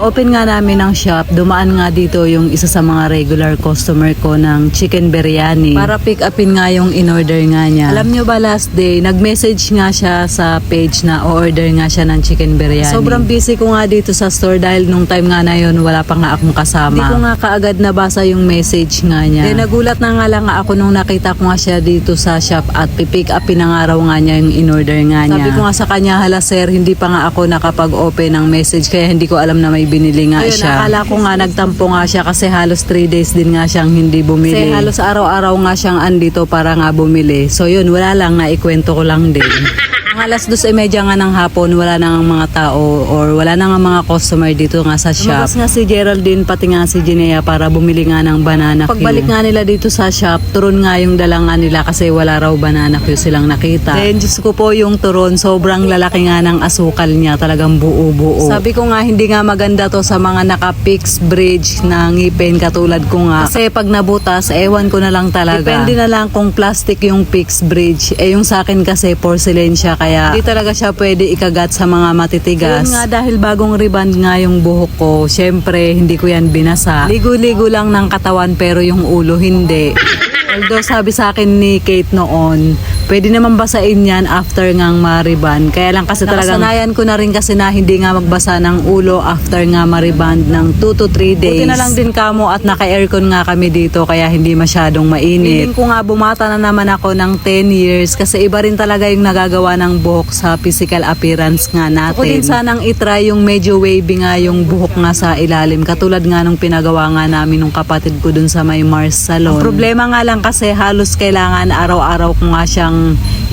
Open nga namin ng shop, dumaan nga dito yung isa sa mga regular customer ko ng chicken biryani para pick upin nga yung in-order nga niya. Alam nyo ba last day, nag-message nga siya sa page na o-order nga siya ng chicken biryani. Sobrang busy ko nga dito sa store dahil nung time nga na yun wala pa nga akong kasama. Hindi ko nga kaagad nabasa yung message nga niya. Then nagulat na nga lang ako nung nakita ko nga siya dito sa shop at pipick upin na nga raw nga niya yung in-order nga niya. Sabi ko nga sa kanya, hala sir, hindi pa nga ako nakapag-open ng message kaya hindi ko alam na may binili nga Ayun, siya. Akala ko nga nagtampo nga siya kasi halos 3 days din nga siyang hindi bumili. Kasi halos araw-araw nga siyang andito para nga bumili. So yun, wala lang, naikwento ko lang din. Ang alas 2.30 nga ng hapon, wala na nga mga tao or wala na nga mga customer dito nga sa shop. Lumabas nga si Geraldine pati nga si Jinea para bumili nga ng banana Q. Pagbalik nga nila dito sa shop, turon nga yung dala nga nila kasi wala raw banana Q silang nakita. Then, Diyos ko po yung turon, sobrang lalaki nga ng asukal niya, talagang buo-buo. Sabi ko nga, hindi nga maganda to sa mga naka-fix bridge na ngipin katulad ko nga. Kasi pag nabutas, ewan ko na lang talaga. Depende na lang kung plastic yung fix bridge. Eh yung sa akin kasi porcelain siya kaya hindi talaga siya pwede ikagat sa mga matitigas. Yun nga dahil bagong riband nga yung buhok ko, syempre hindi ko yan binasa. Ligo-ligo lang ng katawan pero yung ulo hindi. Although sabi sa akin ni Kate noon, pwede naman basain yan after ngang mariban. Kaya lang kasi talagang Nakasanayan ko na rin kasi na hindi nga magbasa ng ulo after nga mariband ng 2 to 3 days. Buti na lang din kamo at naka-aircon nga kami dito kaya hindi masyadong mainit. Feeling ko nga bumata na naman ako ng 10 years kasi iba rin talaga yung nagagawa ng buhok sa physical appearance nga natin. Ako din sanang itry yung medyo wavy nga yung buhok nga sa ilalim. Katulad nga nung pinagawa nga namin nung kapatid ko dun sa may Mars Salon. Ang problema nga lang kasi halos kailangan araw-araw ko nga siyang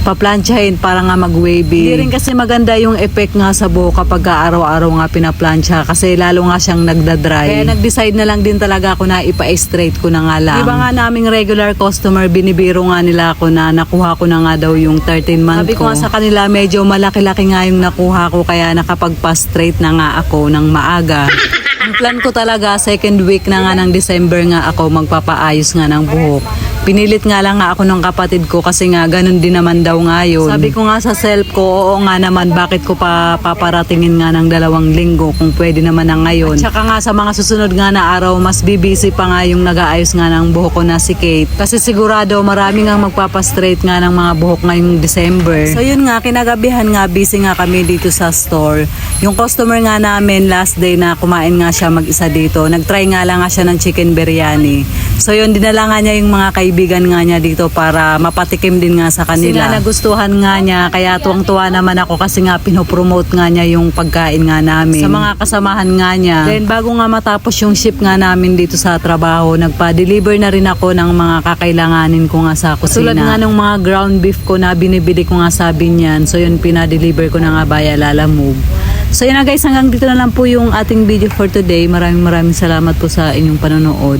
paplansyahin para nga mag-wavy. Hindi rin kasi maganda yung effect nga sa buhok kapag ka araw-araw nga pinaplansya kasi lalo nga siyang nagda-dry. Kaya nag-decide na lang din talaga ako na ipa-straight ko na nga lang. Diba nga naming regular customer, binibiro nga nila ako na nakuha ko na nga daw yung 13 month Sabi ko. nga sa kanila, medyo malaki-laki nga yung nakuha ko kaya nakapag-straight na nga ako ng maaga. Ang plan ko talaga, second week na nga ng December nga ako magpapaayos nga ng buhok. Pinilit nga lang nga ako ng kapatid ko kasi nga ganun din naman daw nga yun. Sabi ko nga sa self ko, oo nga naman, bakit ko pa paparatingin nga ng dalawang linggo kung pwede naman na ngayon. At saka nga sa mga susunod nga na araw, mas bibisi pa nga yung nag-aayos nga ng buhok ko na si Kate. Kasi sigurado marami nga magpapastraight nga ng mga buhok ngayong December. So yun nga, kinagabihan nga, busy nga kami dito sa store. Yung customer nga namin last day na kumain nga siya mag-isa dito, nag-try nga lang nga siya ng chicken biryani. So yun, dinala nga niya yung mga kaibigan nga niya dito para mapatikim din nga sa Kasi kanila. nga nagustuhan nga niya, kaya tuwang-tuwa naman ako kasi nga pinopromote nga niya yung pagkain nga namin. Sa mga kasamahan nga niya. Then bago nga matapos yung ship nga namin dito sa trabaho, nagpa-deliver na rin ako ng mga kakailanganin ko nga sa kusina. Tulad nga ng mga ground beef ko na binibili ko nga sa Binyan. So yun, pinadeliver ko na nga via Lalamove. So yun na guys, hanggang dito na lang po yung ating video for today. Maraming maraming salamat po sa inyong panonood.